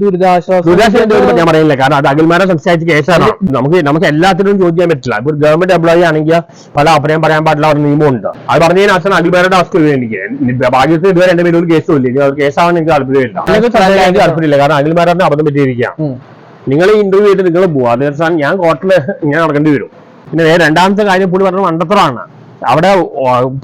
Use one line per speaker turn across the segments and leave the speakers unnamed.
ദുരിതാശ്വാസ
ഞാൻ പറയുന്നില്ല. കാരണം അത് അഖിൽമാരെ സംസാരിച്ച കേസാണ്? നമുക്ക് നമുക്ക് എല്ലാത്തിനും ചോദിക്കാൻ പറ്റില്ല ഇപ്പൊ ഗവൺമെന്റ് എംപ്ലോയി ആണെങ്കിൽ പല അഭിപ്രായം പറയാൻ പാടില്ല ഒരു നിയമമുണ്ട്. അത് പറഞ്ഞതിന് അച്ഛൻ അഖിൽമാരുടെ അവസ്ഥ എനിക്ക്. ഭാഗ്യത്തിൽ ഇതുവരെ എന്റെ പേര് ഒരു കേസും ഇല്ല. ഇനി ഒരു കേസാവാൻ എനിക്ക് താല്പര്യമില്ല. എനിക്ക് താല്പര്യമില്ല. കാരണം അഖിൽമാരുടെ അബദ്ധം പറ്റിയിരിക്കുകയാണ്. നിങ്ങൾ ഈ ഇന്റർവ്യൂ ചെയ്തിട്ട് നിങ്ങൾ പോവാ. അതേ ഞാൻ കോർട്ടിൽ ഞാൻ നടക്കേണ്ടി വരും. പിന്നെ രണ്ടാമത്തെ കാര്യം പുള്ളി പറഞ്ഞത് മണ്ടത്തരമാണ്. അവിടെ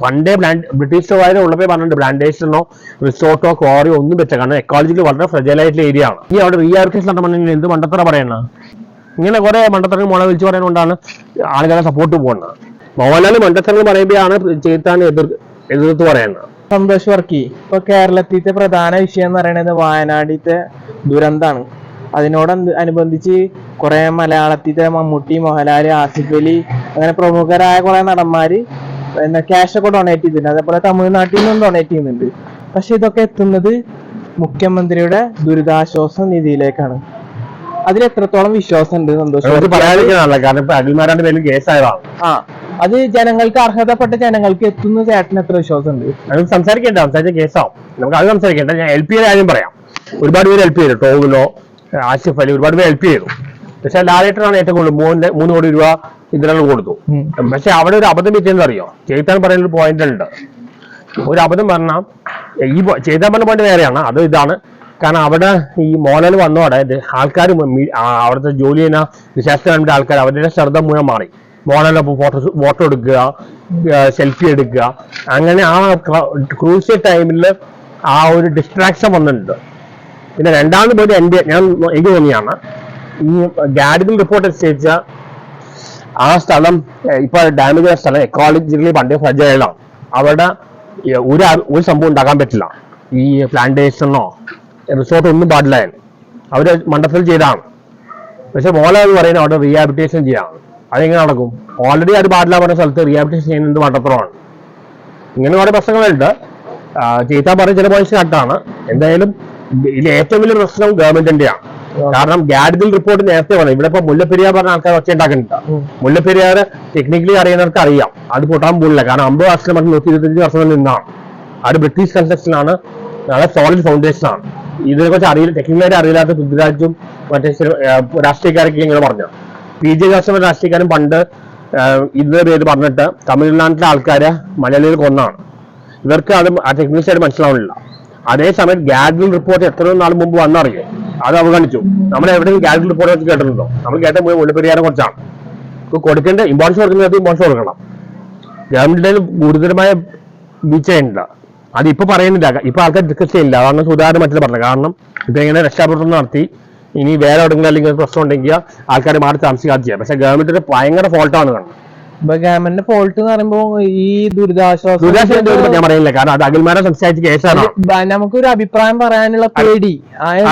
പണ്ടേ പ്ലാന്റ് ബ്രിട്ടീഷ് വായന ഉള്ളപ്പോ പറഞ്ഞിട്ടുണ്ട് പ്ലാന്റേഷനോ റിസോർട്ടോ ക്വാറിയോ ഒന്നും വെച്ച കാരണം എക്കോളജിക്കൽ വളരെ ഫ്രജലായിട്ടുള്ള ഏരിയ ആണ്. ഈ അവിടെ റീആർക്കേഷൻ നടത്തണമെങ്കിൽ എന്ത് മണ്ടത്തറ പറയണ? ഇങ്ങനെ കുറെ മണ്ടത്തറങ്ങൾ മോളെ വിളിച്ചു പറയുന്നതുകൊണ്ടാണ് ആളുകളെ സപ്പോർട്ട് പോകുന്നത് മോഹൻലാൽ മണ്ടത്തറങ്ങൾ പറയുമ്പോഴാണ് ചേത്താൻ എതിർ എതിർത്ത് പറയുന്നത്
സന്തോഷ് വർക്കി. ഇപ്പൊ കേരളത്തിലത്തെ പ്രധാന വിഷയം എന്ന് പറയുന്നത് വയനാടിത്തെ ദുരന്താണ്. അതിനോട് അനുബന്ധിച്ച് കുറെ മലയാളത്തിലെ മമ്മൂട്ടി മോഹൻലാൽ ആസിഫലി അങ്ങനെ പ്രമുഖരായ കുറെ നടന്മാര് എന്താ ക്യാഷ് ഒക്കെ ഡൊണേറ്റ് ചെയ്തിട്ടുണ്ട്. അതേപോലെ തമിഴ്നാട്ടിൽ നിന്നും ഡൊണേറ്റ് ചെയ്യുന്നുണ്ട്. പക്ഷെ ഇതൊക്കെ എത്തുന്നത് മുഖ്യമന്ത്രിയുടെ ദുരിതാശ്വാസ നിധിയിലേക്കാണ്. അതിൽ എത്രത്തോളം വിശ്വാസം ഉണ്ട് സന്തോഷം?
കാരണം ഇപ്പൊ അഖിൽമാരാന്റെ പേരിൽ കേസായതാണ്
ആ അത് ജനങ്ങൾക്ക് അർഹതപ്പെട്ട ജനങ്ങൾക്ക് എത്തുന്ന ചേട്ടന് എത്ര വിശ്വാസം ഉണ്ട്
നമുക്ക് സംസാരിക്കേണ്ട സംസാരിച്ച കേസാവും നമുക്ക് അത് സംസാരിക്കേണ്ട. ഞാൻ എൽ പി കാര്യം പറയാം. ഒരുപാട് പേര് ഹെൽപ്പ് ചെയ്തു. ടോവിലോ ആസിഫ് അലി ഒരുപാട് പേര് എൽ പി ചെയ്തു. പക്ഷെ ലാലേട്ടനാണ് ഏറ്റവും കൂടുതൽ മൂന്ന് മൂന്ന് കോടി രൂപ ഇതിനാണ് കൊടുത്തു. പക്ഷെ അവിടെ ഒരു അബദ്ധം പറ്റിയെന്ന് അറിയോ? ചെയ്താൻ പറയുന്ന ഒരു പോയിന്റ് ഉണ്ട്. ഒരു അബദ്ധം പറഞ്ഞാൽ ഈ ചെയ്താൻ പറഞ്ഞ പോയിന്റ് വേറെയാണ്. അത് ഇതാണ്. കാരണം അവിടെ ഈ മോഹൻലാൽ വന്നോടെ ആൾക്കാർ അവിടുത്തെ ജോലി ചെയ്യുന്ന മാനേജ്മെന്റ് ആൾക്കാർ അവരുടെ ശ്രദ്ധ മുഴുവൻ മാറി. മോഹൻലാലിനൊപ്പം ഫോട്ടോ ഫോട്ടോ എടുക്കുക സെൽഫി എടുക്കുക. അങ്ങനെ ആ ക്രൂഷ്യൽ ടൈമിൽ ആ ഒരു ഡിസ്ട്രാക്ഷൻ വന്നിട്ടുണ്ട്. പിന്നെ രണ്ടാമത് പോയിട്ട് എന്റെ ഞാൻ എനിക്ക് തോന്നിയാണ് ഈ ഗാഡിക്കൽ റിപ്പോർട്ട് അനുസരിച്ച ആ സ്ഥലം ഇപ്പൊ ഡാമേജ് ആയ സ്ഥലം എക്കോളജിക്കലി പണ്ടേ ഫ്രജൈലാണ് അവിടെ ഒരു ഒരു സംഭവം ഉണ്ടാക്കാൻ പറ്റില്ല. ഈ പ്ലാന്റേഷനോ റിസോർട്ട് ഒന്നും പാടില്ല അവർ മണ്ഡലത്തിൽ ചെയ്താണ്. പക്ഷെ മോളെ എന്ന് പറയുന്നത് അവിടെ റീഹാബിറ്റേഷൻ ചെയ്യാണ് അതെങ്ങനെ നടക്കും? ഓൾറെഡി അത് പാടില്ല പറഞ്ഞ സ്ഥലത്ത് റീഹാബിറ്റേഷൻ ചെയ്യുന്നത് മണ്ടത്തരമാണ്? ഇങ്ങനെ കുറെ പ്രശ്നങ്ങളുണ്ട്. ചീത്ത പറഞ്ഞ ചില പോയിന്റ്സ് കട്ടാണ് എന്തായാലും ഇതിൽ ഏറ്റവും വലിയ പ്രശ്നം ഗവൺമെന്റിന്റെയാണ് കാരണം ഗാഡ്ഗിൽ റിപ്പോർട്ട് നേരത്തെ പറഞ്ഞു ഇവിടെ ഇപ്പൊ മുല്ലപ്പെരിയാർ പറഞ്ഞ ആൾക്കാർ ഒച്ച ഉണ്ടാക്കുന്നുണ്ട്. മുല്ലപ്പെരിയാർ ടെക്നിക്കലി അറിയുന്നവർക്ക് അറിയാം. അത് പൊട്ടാൻ പോലില്ല. കാരണം അമ്പത് വർഷം മറ്റു നൂറ്റി ഇരുപത്തിയഞ്ച് വർഷം നിന്നാണ്. അത് ബ്രിട്ടീഷ് കൺസ്ട്രക്ഷൻ ആണ്. നല്ല സോളിഡ് ഫൗണ്ടേഷൻ ആണ്. ഇതിനെ കുറിച്ച് അറിയില്ല. ടെക്നിക്കലായിട്ട് അറിയില്ലാത്ത പൃഥ്വിരാജും മറ്റേ രാഷ്ട്രീയക്കാരൊക്കെ ഇങ്ങനെ പറഞ്ഞു പി ജെ ജോസഫ് എന്ന രാഷ്ട്രീയക്കാരൻ പണ്ട് ഇന്ന് ഇതിന്റെ പേര് പറഞ്ഞിട്ട് തമിഴ്നാട്ടിലെ ആൾക്കാരെ മലയാളികൾ കൊന്നാണ്. ഇവർക്ക് അത് ടെക്നിക്കൽ സൈഡ് മനസ്സിലാവുന്നില്ല. അതേസമയം ഗാഡ്ഗിൽ റിപ്പോർട്ട് എത്രയോ നാൾ മുമ്പ് വന്നറിയോ? അത് അവഗണിച്ചു. നമ്മൾ എവിടെയും ഗാഡ്ഗിൽ റിപ്പോർട്ട് വെച്ച് കേട്ടിട്ടുണ്ടോ? നമ്മൾ കേട്ട മുഴുവൻ മുല്ലപ്പെരിയാരെ കുറിച്ചാണ്. കൊടുക്കേണ്ട ഇമ്പോർട്ടൻസ് കൊടുക്കുന്നത് ഇമ്പോർട്ടൻസ് കൊടുക്കണം. ഗവൺമെന്റിന്റെ ഗുരുതരമായ വീഴ്ചയുണ്ട്. അത് ഇപ്പൊ പറയുന്നില്ല. ഇപ്പൊ ആൾക്കാർ ഡിസ്കസ് ചെയ്യില്ല. അതാണ് സുധാകരൻ മറ്റുള്ള പറഞ്ഞത്. കാരണം ഇപ്പൊ ഇങ്ങനെ രക്ഷാപ്രവർത്തനം നടത്തി ഇനി വേറെ എവിടെയെങ്കിലും അല്ലെങ്കിൽ പ്രശ്നം ഉണ്ടെങ്കിൽ ആൾക്കാർ മാറി താമസിക്കാതെ ചെയ്യാം. പക്ഷെ ഗവൺമെന്റിന്റെ ഭയങ്കര ഫോൾട്ടാണ് കാണുന്നത്.
ഇപ്പൊ ഗവൺമെന്റിന്റെ ഫോൾട്ട് എന്ന് പറയുമ്പോ ഈ ദുരിതാശ്വാസ
ദുരിതാശ്വാസം ഞാൻ പറയുന്നില്ല കാരണം അത് അഖിൽമാരെ സംസാരിച്ച കേസാണ്?
നമുക്കൊരു അഭിപ്രായം പറയാനുള്ള പേടി.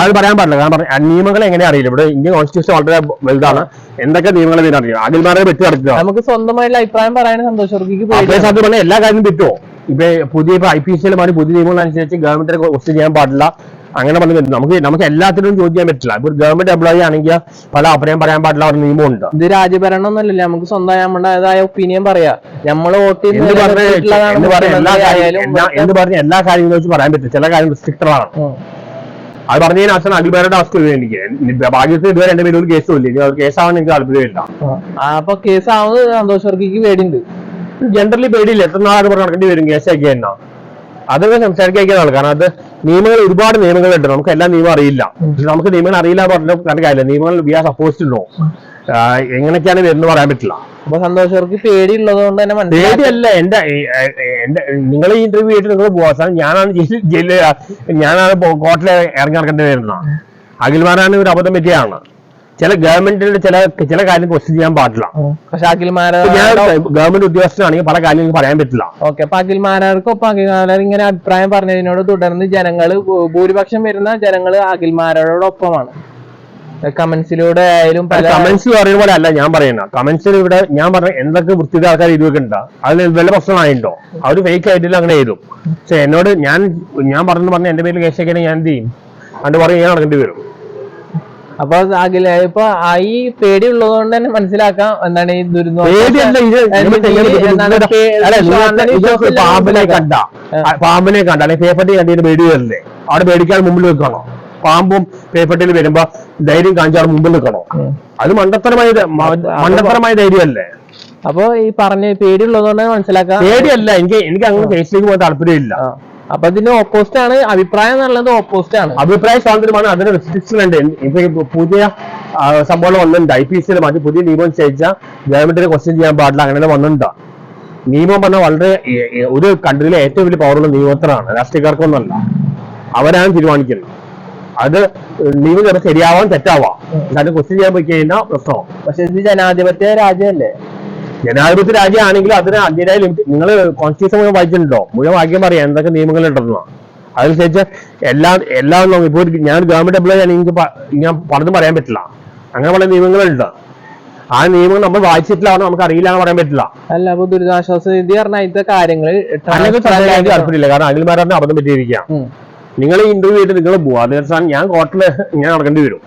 അത് പറയാൻ പാടില്ല. കാരണം നിയമങ്ങൾ എങ്ങനെ അറിയില്ല? ഇവിടെ ഇന്ത്യൻ കോൺസ്റ്റിറ്റ്യൂഷൻ വളരെ വലുതാണ്. എന്തൊക്കെ നിയമങ്ങൾ ഇതിന് അറിയാം അഖിൽമാരെ വെട്ടി നടക്കുക
നമുക്ക് സ്വന്തമായിട്ടുള്ള അഭിപ്രായം പറയാൻ സന്തോഷം.
അതേ
പേടി
സാധ്യത എല്ലാ കാര്യവും പറ്റുമോ ഇപ്പൊ പുതിയ ഇപ്പൊ ഐ പി എസ് മാറി പുതിയ നിയമങ്ങൾ അനുസരിച്ച് ഗവൺമെന്റിനെ ക്വസ്റ്റ്യൻ ചെയ്യാൻ പാടില്ല. അങ്ങനെ പറഞ്ഞു പറ്റും നമുക്ക് നമുക്ക് എല്ലാത്തിനും ചോദിക്കാൻ പറ്റില്ല. ഇപ്പൊ ഗവൺമെന്റ് എംപ്ലോയി ആണെങ്കിൽ പല അഭിപ്രായം പറയാൻ പാടില്ല ഒരു നിയമമുണ്ട്
ഇത് രാജ്യഭരണം ഒന്നുമല്ലല്ലോ നമുക്ക് സ്വന്തമായി നമ്മുടേതായ ഒപ്പീനിയൻ പറയാ. നമ്മൾ വോട്ട്
എന്ന് പറഞ്ഞ എല്ലാ കാര്യങ്ങളും വെച്ച് പറയാൻ പറ്റില്ല. ചില കാര്യങ്ങൾ
റിസ്ട്രിക്റ്റഡാണ്
അത് പറഞ്ഞു പറഞ്ഞതിന് അച്ഛൻ അഖിൽമാരുടെ അവസ്ഥ എനിക്ക് ഭാഗ്യത്തിൽ ഇതുവരെ എന്റെ പേരും ഒരു കേസും ഇല്ല. കേസാവാൻ എനിക്ക് താല്പര്യമില്ല.
അപ്പൊ കേസാവുന്നത് സന്തോഷർക്ക് പേടിയുണ്ട്.
ജനറലി പേടിയില്ല. എത്ര നാളെ പറഞ്ഞ് നടക്കേണ്ടി വരും കേസൊക്കെ എന്നാ? അതൊക്കെ സംസാരിക്കാനാണ് കാരണം അത് നിയമങ്ങൾ ഒരുപാട് നിയമങ്ങളുണ്ട്. നമുക്ക് എല്ലാ നിയമം അറിയില്ല. നമുക്ക് നിയമങ്ങൾ അറിയില്ല പറഞ്ഞ പറഞ്ഞ കാര്യമില്ല. നിയമങ്ങൾ വി ആർ സപ്പോസ് നോ എങ്ങനെയൊക്കെയാണ് വരുന്നത് പറയാൻ പറ്റില്ല.
അപ്പൊ സന്തോഷർക്ക് പേടി ഉള്ളത് കൊണ്ട് തന്നെ
പേടിയല്ല. എന്റെ എന്റെ നിങ്ങൾ ഈ ഇന്റർവ്യൂ ആയിട്ട് നിങ്ങൾ പോവാ. സാർ ഞാനാണ് ജയിലിൽ ജയിലിൽ ഞാനാണ് കോർട്ടിൽ ഇറങ്ങി നടക്കേണ്ടി വരുന്നത്. അഖിൽമാരാണ് ഒരു അബദ്ധം പറ്റിയാണ് ചില ഗവൺമെന്റിന്റെ ചില ചില കാര്യം ക്വസ്റ്റ്യൻ ചെയ്യാൻ പാടില്ല.
പക്ഷെ അഖിൽമാര
ഞാൻ ഗവൺമെന്റ് ഉദ്യോഗസ്ഥനാണെങ്കിൽ പല കാര്യങ്ങളും പറയാൻ പറ്റില്ല.
ഓക്കെ അപ്പൊ അഖിൽമാരാർക്കൊപ്പം അഖിൽമാരാർ ഇങ്ങനെ അഭിപ്രായം പറഞ്ഞതിനോട് തുടർന്ന് ജനങ്ങൾ ഭൂ- ഭൂരിപക്ഷം വരുന്ന ജനങ്ങൾ അഖിൽമാരോടൊപ്പമാണ് കമന്റ്സിലൂടെ ആയാലും പല
കമന്റ്സ് പറയുന്ന പോലെ അല്ല ഞാൻ പറയുന്ന കമന്റ്സിൽ ഇവിടെ ഞാൻ പറഞ്ഞ എന്തൊക്കെ വൃത്തിയുടെ ആൾക്കാർ ഇത് വെക്കണ്ട. അതിൽ വല്ല പ്രശ്നമായിട്ടോ അവർ ഫേക്ക് ആയിട്ടില്ല അങ്ങനെ എഴുതും. പക്ഷെ എന്നോട് ഞാൻ ഞാൻ പറഞ്ഞു പറഞ്ഞ എന്റെ പേരിൽ കേസൊക്കെ ഞാൻ എന്ത് ചെയ്യും? അതിന്റെ പറയും ഞാൻ നടക്കേണ്ടി വരും.
അപ്പൊ അഖില ഇപ്പൊ ആ ഈ പേടി ഉള്ളത് കൊണ്ട് തന്നെ മനസ്സിലാക്കാം എന്താണ് ഈ ദുരിതം
പാമ്പിനെ കണ്ട. പാമ്പിനെ കണ്ട. അല്ലെങ്കിൽ പേപ്പറ്റി കണ്ടിട്ട് പേടി വരില്ലേ അവിടെ പേടിക്കാൻ മുമ്പിൽ വെക്കണോ പാമ്പും പേപ്പട്ടിയിൽ വരുമ്പോ ധൈര്യം കാണിച്ചാൽ മുമ്പിൽ നിൽക്കണോ. അത് മണ്ടത്തരമായ മണ്ടത്തരമായ ധൈര്യമല്ലേ?
അപ്പൊ ഈ പറഞ്ഞ പേടിയുള്ളതുകൊണ്ട് മനസ്സിലാക്കാം.
പേടിയല്ല എനിക്ക് എനിക്ക് അങ്ങനെ കേസിലേക്ക് പോകാൻ താല്പര്യമില്ല.
അപ്പൊ ഇതിന് ഓപ്പോസിറ്റ് ആണ് അഭിപ്രായം എന്നുള്ളത് ഓപ്പോസിറ്റ് ആണ്.
അഭിപ്രായ സ്വാതന്ത്ര്യമാണ്. അതിന് റെസ്ട്രിക്ഷൻ ഉണ്ട് ഇപ്പൊ പുതിയ സംഭവം വന്നിട്ടുണ്ട്? ഐ പി എസ് മാറ്റി പുതിയ നിയമം ചെയ്യിച്ചാൽ ഗവൺമെന്റിനെ ക്വസ്റ്റ്യൻ ചെയ്യാൻ പാടില്ല. അങ്ങനെ വന്നിട്ടുണ്ടോ? നിയമം പറഞ്ഞാൽ വളരെ ഒരു കൺട്രിയിലെ ഏറ്റവും വലിയ പവറുള്ള നിയമത്തിനാണ് രാഷ്ട്രീയക്കാർക്കൊന്നല്ല. അവരാണ് തീരുമാനിക്കുന്നത് അത് നിയമം ചിലപ്പോൾ ശരിയാവാം തെറ്റാവാം. അത് ക്വസ്റ്റ്യൻ ചെയ്യാൻ പോയി കഴിഞ്ഞാൽ പ്രശ്നമാവും.
പക്ഷെ ഇത് ജനാധിപത്യ രാജ്യമല്ലേ
ജനാധിപത്യ രാജ്യമാണെങ്കിൽ അതിന് അതിന്റെതായ ലിമിറ്റ് നിങ്ങൾ കോൺസ്റ്റിറ്റ്യൂഷൻ മുഴുവൻ വായിച്ചിട്ടുണ്ടോ? മുഴുവൻ വാക്യം പറയാം. എന്തൊക്കെ നിയമങ്ങൾ ഉണ്ടെന്നോ അതനുസരിച്ച് എല്ലാ എല്ലാം ഇപ്പോൾ ഞാൻ ഗവൺമെന്റ് എംപ്ലോയി ആണ് എനിക്ക് ഞാൻ പറഞ്ഞു പറയാൻ പറ്റില്ല. അങ്ങനെ പല നിയമങ്ങളുണ്ട്. ആ നിയമങ്ങൾ നമ്മൾ വായിച്ചിട്ടില്ല അവനെ നമുക്ക് അറിയില്ല എന്ന് പറയാൻ പറ്റില്ല.
അല്ല അപ്പൊ ദുരിതാശ്വാസ നിധി പറഞ്ഞ അതിന്റെ
കാര്യങ്ങൾ താല്പര്യമില്ല. കാരണം അഖിൽമാരാണ് അബദ്ധം പറ്റിയിരിക്കാം. നിങ്ങൾ ഇന്റർവ്യൂ ചെയ്ത് നിങ്ങൾ പോവാ. അതേ ഞാൻ കോർട്ടിൽ ഞാൻ നടക്കേണ്ടി വരും.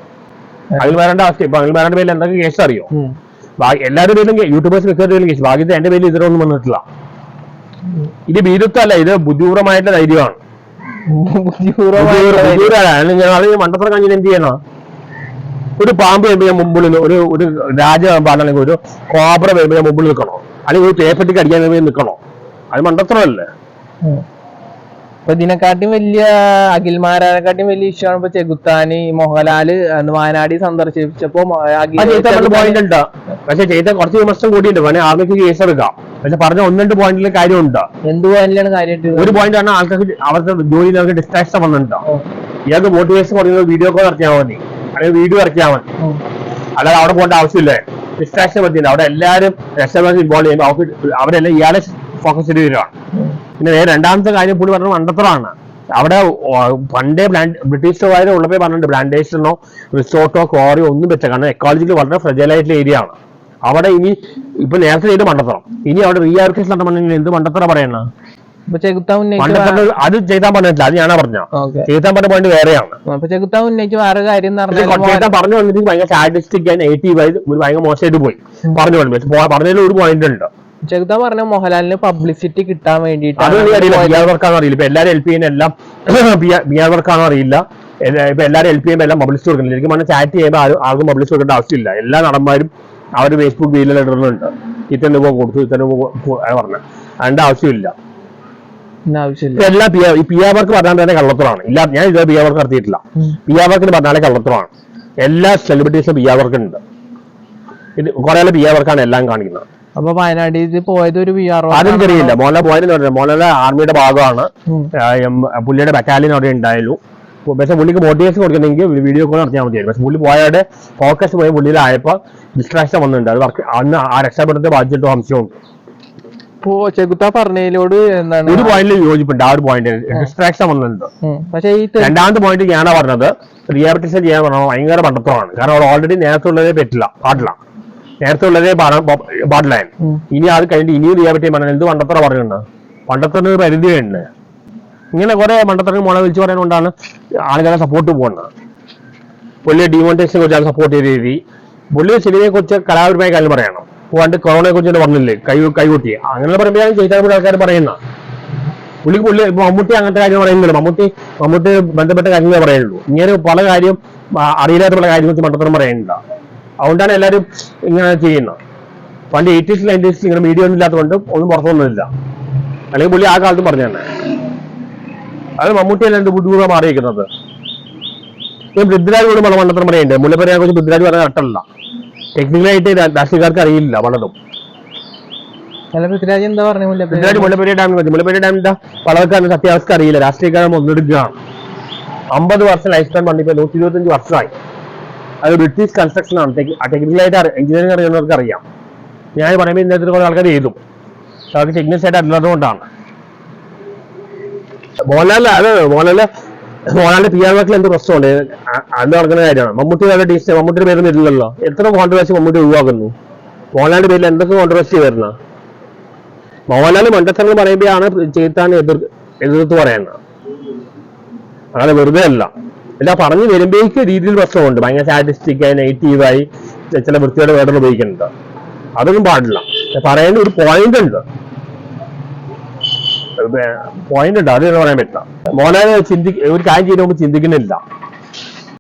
അഖിൽമാരുടെ അവസ്ഥ. ഇപ്പൊ അഖിൽമാരുടെ പേരിൽ എന്തൊക്കെ കേസ് അറിയോ? എല്ലാവരുടെ പേരിലും യൂട്യൂബേഴ്സ് മിക്കവരുടെ പേരിലും ഭാഗ്യത്തിൽ എന്റെ പേരിൽ ഇതിലൊന്നും വന്നിട്ടില്ല. ഇത് അല്ല ഇത് ബുദ്ധിപൂർവമായിട്ടുള്ള ധൈര്യമാണ്. ഞാൻ അത് കഴിഞ്ഞാൽ എന്ത് ചെയ്യണം? ഒരു പാമ്പ് വരുമ്പോ ഞാൻ മുമ്പിൽ ഒരു ഒരു രാജ അല്ലെങ്കിൽ ഒരു കോബ്ര വരുമ്പോ ഞാൻ മുമ്പിൽ നിൽക്കണോ? അല്ലെങ്കിൽ ഒരു തേപ്പറ്റിക്ക് അടിക്കാൻ നിൽക്കണോ? അത് മണ്ടത്തരമല്ലേ?
ഉം. അപ്പൊ ഇതിനെക്കാട്ടിയും വലിയ അഖിൽമാരെക്കാട്ടിയും വലിയ ഇഷ്യൂ ആണ് ഇപ്പൊ ചെകുത്താനി മോഹൻലാൽ വയനാടി സന്ദർശിച്ചപ്പോ
പോയിന്റ് ഉണ്ട്. പക്ഷെ ചെയ്ത കുറച്ച് വിമർശനം കൂടിയുണ്ട്. വേണേ ആർമിക്ക് കേസ് എടുക്കാം. പക്ഷെ പറഞ്ഞ ഒന്ന് രണ്ട് പോയിന്റിലെ കാര്യമുണ്ട്.
എന്ത് പോയിന്റിലാണ് കാര്യമായിട്ട്
ഒരു പോയിന്റ് ആണ് ആൾക്കാർക്ക് അവർക്ക് ജോലിയിൽ അവർക്ക് ഡിസ്ട്രാക്ഷൻ വന്നിട്ടുണ്ട്. ഇയാൾക്ക് മോട്ടിവേഷൻ പറയുന്നത് വീഡിയോ കോൾ ഇറക്കിയാൽ മതി. അല്ലെങ്കിൽ വീഡിയോ ഇറക്കിയാൽ മതി. അല്ലാതെ അവിടെ പോകേണ്ട ആവശ്യമില്ല? ഡിസ്ട്രാക്ഷൻ പറ്റിയില്ല. അവിടെ എല്ലാവരും രക്ഷകർക്ക് ഇൻവോൾവ് ചെയ്യുമ്പോൾ അവർക്ക് അവരെല്ലാം ഇയാളെ ഫോക്കസ് വരികയാണ് പിന്നെ രണ്ടാമത്തെ കാര്യം പുള്ളി പറഞ്ഞത് മണ്ടത്തറാണ് അവിടെ പണ്ടേ പണ്ടേ ബ്രിട്ടീഷ് ബ്രിട്ടീഷുകാർ ഉള്ളപ്പോൾ പറഞ്ഞിട്ടുണ്ട് പ്ലാന്റേഷനോ റിസോർട്ടോ ക്വാറിയോ ഒന്നും വെച്ച കാരണം എക്കോളജിക്കൽ വളരെ ഫ്രജലായിട്ടുള്ള ഏരിയ ആണ്. അവിടെ ഇനി ഇപ്പൊ നേരത്തെ ചെയ്ത് മണ്ടത്തറം ഇനി അവിടെ റീആർക്കേഷൻ നടത്തണമെങ്കിൽ എന്ത് മണ്ടത്തറ പറയണ? അത് ചെയ്താൻ പറഞ്ഞിട്ടില്ല അത് ഞാനാ പറഞ്ഞ ചെയ്താൻ പറഞ്ഞ പോയിന്റ് വേറെയാണ്.
കാര്യം
പറഞ്ഞു വന്നിട്ട് ഭയങ്കര സാഡിസ്റ്റിക് ആൻഡ് ഭയങ്കര മോശമായിട്ട് പോയി. പറഞ്ഞു പക്ഷെ പറഞ്ഞതിൽ ഒരു പോയിന്റ് ഉണ്ട്.
ചെകുത്താൻ പറഞ്ഞ മോഹൻലാലിന് പബ്ലിസിറ്റി കിട്ടാൻ
ഇപ്പൊ എല്ലാരും ഹെൽപ്പ് ചെയ്യുന്ന എല്ലാം ബി ആർ വർക്കാണോ അറിയില്ല. ഇപ്പൊ എല്ലാരും ഹെൽപ്പ് ചെയ്യുമ്പോൾ എല്ലാം പബ്ലിഷ് കൊടുക്കുന്നില്ല. എനിക്ക് പറഞ്ഞാൽ ചാറ്റ് ചെയ്യുമ്പോൾ ആരും ആർക്കും പബ്ലിഷ് കൊടുക്കേണ്ട ആവശ്യമില്ല. എല്ലാ നടന്മാരും അവർ ഫേസ്ബുക്ക് പേജിൽ ഇടുന്നുണ്ട് ഇത്ര രൂപ കൊടുത്തു ഇത്ര രൂപ പറഞ്ഞു. അതിന്റെ ആവശ്യമില്ല. എല്ലാ P R P R work പറഞ്ഞാൽ തന്നെ കള്ളത്തരമാണ്. ഇല്ല ഞാൻ ഇതുവരെ പി ആർ വർക്ക് നടത്തിയിട്ടില്ല. പി ആർ വർക്കിന് പറഞ്ഞാലേ കള്ളത്തരമാണ്. എല്ലാ സെലിബ്രിറ്റീസും പി ആർ വർക്ക് ഉണ്ട്. ഇത് കുറെ പി ആർ വർക്കാണ് എല്ലാം കാണിക്കുന്നത്.
അപ്പൊ വയനാട് ഇത് പോയത് ഒരു വി ആർ
ആദ്യം അറിയില്ല മോനെ പോയിന്റ് പറഞ്ഞത് മോനെ ആർമിയുടെ ഭാഗമാണ്. പുള്ളിയുടെ ബറ്റാലിയൻ അവിടെ ഉണ്ടായിരുന്നു. പക്ഷെ പുള്ളിക്ക് മോട്ടിവേഷൻ കൊടുക്കണമെങ്കിൽ വീഡിയോ കോൾ നടത്തിയാൽ മതിയായിരുന്നു. പക്ഷെ പുള്ളി പോയാടെ ഫോക്കസ് പോയി പുള്ളിയിലായപ്പോൾ ഡിസ്ട്രാക്ഷൻ വന്നിട്ടുണ്ട്. അത് വർക്ക് അന്ന് ആ രക്ഷപ്പെടുത്ത ബാധ്യത അംശമുണ്ട്
ഇപ്പോ ചെകുത്ത പറഞ്ഞതിലോട് എന്താണ്?
ഒരു പോയിന്റിൽ യോജിപ്പുണ്ട്. ആ ഒരു പോയിന്റ് ഡിസ്ട്രാക്ഷൻ വന്നിട്ടുണ്ട്.
പക്ഷെ ഈ
രണ്ടാമത്തെ പോയിന്റ് ഞാനാ പറഞ്ഞത്. റിയാബിലിറ്റേഷൻ ചെയ്യാൻ പറഞ്ഞത് ഭയങ്കര പണ്ടത്തമാണ് കാരണം അവിടെ ഓൾറെഡി നേരത്തെ ഉള്ളതേ പറ്റില്ല. പാടില്ല. നേരത്തെ ഉള്ളതേ ബാഡ്
ലൈൻ
ഇനി അത് കഴിഞ്ഞിട്ട് ഇനിയും ചെയ്യാൻ പറ്റിയ പറഞ്ഞാൽ എന്ത് പണ്ടത്തറ പറയുന്നുണ്ട്. പണ്ടത്തറിന് ഒരു വേണ്ട ഇങ്ങനെ കുറെ മണ്ടത്തറ മുള വിളിച്ചു പറയുന്നതുകൊണ്ടാണ് ആളുകളെ സപ്പോർട്ട് പോകുന്നത്. പുള്ളിയെ ഡിമോണിറ്റേഷനെ കുറിച്ച് ആൾ സപ്പോർട്ട് ചെയ്ത രീതി. പുള്ളിയെ സിനിമയെ കുറിച്ച് കലാപരമായ കാര്യം പറയണം. പണ്ട് കൊറോണയെ കുറിച്ച് പറഞ്ഞില്ലേ? കൈ കൈകൂട്ടി. അങ്ങനെ പറയുമ്പോഴാണ് ചെയ്താൽ ആൾക്കാർ പറയുന്നത് പുള്ളിക്ക് പുള്ളി ഇപ്പൊ മമ്മൂട്ടി അങ്ങനത്തെ കാര്യം പറയുന്നില്ല മമ്മൂട്ടി മമ്മൂട്ടി ബന്ധപ്പെട്ട കാര്യങ്ങളെ പറയുള്ളൂ. ഇങ്ങനെ പല കാര്യം അറിയില്ലാത്ത പല കാര്യങ്ങളും മണ്ടത്തരം പറയുന്നില്ല. അതുകൊണ്ടാണ് എല്ലാവരും ഇങ്ങനെ ചെയ്യുന്നത്. പണ്ട് എയ്റ്റീസ് നയന്റീസ് ഇങ്ങനെ മീഡിയ ഒന്നും ഇല്ലാത്തതുകൊണ്ട് ഒന്നും പുറത്തൊന്നുമില്ല. അല്ലെങ്കിൽ പുള്ളി ആ കാലത്തും പറഞ്ഞു തന്നെ. അത് മമ്മൂട്ടി അല്ലാണ്ട് ബുദ്ധിമുട്ട് മാറിയിരിക്കുന്നത്? ഞാൻ പൃഥ്വിരാജിനോട് പോലും മണ്ടത്തരം പറയുന്നുണ്ട് മുല്ലപ്പെരിയാറെ കുറിച്ച് പൃഥ്വിരാജ് പറഞ്ഞ കട്ടല്ല. ടെക്നിക്കലായിട്ട് രാഷ്ട്രീയക്കാർക്ക് അറിയില്ല പലതും.
പൃഥ്വിരാജ് എന്താ പറഞ്ഞു
പൃഥ്വിരാജ് മുല്ലപ്പെരിയ ഡാമിനെ പറ്റി മുല്ലപ്പെരിയ ഡാമിന്റെ പലർക്കാണ് സത്യാവസ്ഥ അറിയില്ല. രാഷ്ട്രീയക്കാരൻ ഒന്നെടുക്കുകയാണ് അമ്പത് വർഷം ലൈഫ് സ്പാൻ പണ്ടിപ്പോ നൂറ്റി ഇരുപത്തഞ്ച് വർഷമായി. അത് ബ്രിട്ടീഷ് കൺസ്ട്രക്ഷൻ ആണ്. ടെക്നിക്കലായിട്ട് എഞ്ചിനീയറിംഗ് അറിയുന്നവർക്ക് അറിയാം. ഞാൻ പറയുമ്പോൾ ഇന്നത്തെ കുറേ ആൾക്കാർ എഴുതും. അവർക്ക് ടെക്നിക്സ് ആയിട്ട് അറിയാത്തതുകൊണ്ടാണ് മോഹൻലാൽ അത് മോഹൻലാൽ മോഹൻലാലിന്റെ പി ആർ വർക്കിൽ എന്ത് പ്രശ്നമുണ്ട്? അന്ന് നടക്കുന്ന കാര്യമാണ്? മമ്മൂട്ടി നല്ല ടീച്ചർ മമ്മൂട്ടിയുടെ പേര് ഇല്ലല്ലോ. എത്ര കോൺട്രവേഴ്സി മമ്മൂട്ടി ഒഴിവാക്കുന്നു? മോഹൻലാലിന്റെ പേരിൽ എന്തൊക്കെ കോൺട്രവേഴ്സി വരുന്ന? മോഹൻലാൽ മണ്ടത്തങ്ങൾ പറയുമ്പോഴാണ് ചെയ്ത്താൻ എതിർ എതിർത്ത് പറയുന്നത്. അങ്ങനെ വെറുതെ അല്ല. ഇല്ല പറഞ്ഞു വരുമ്പോഴേക്ക് രീതിയിൽ പ്രശ്നമുണ്ട്. ഭയങ്കര സാറ്റിസ്റ്റിക്കായി നെഗറ്റീവായി ചില വൃത്തിയുടെ വേർഡർ ഉപയോഗിക്കുന്നുണ്ട് അതൊന്നും പാടില്ല. പറയേണ്ട ഒരു പോയിന്റ് ഉണ്ട്. പോയിന്റ് ഉണ്ട്. അത് പറയാൻ പറ്റില്ല. മോനെ ചിന്തി ഒരു കാര്യം ചെയ്യുമ്പോൾ ചിന്തിക്കുന്നില്ല.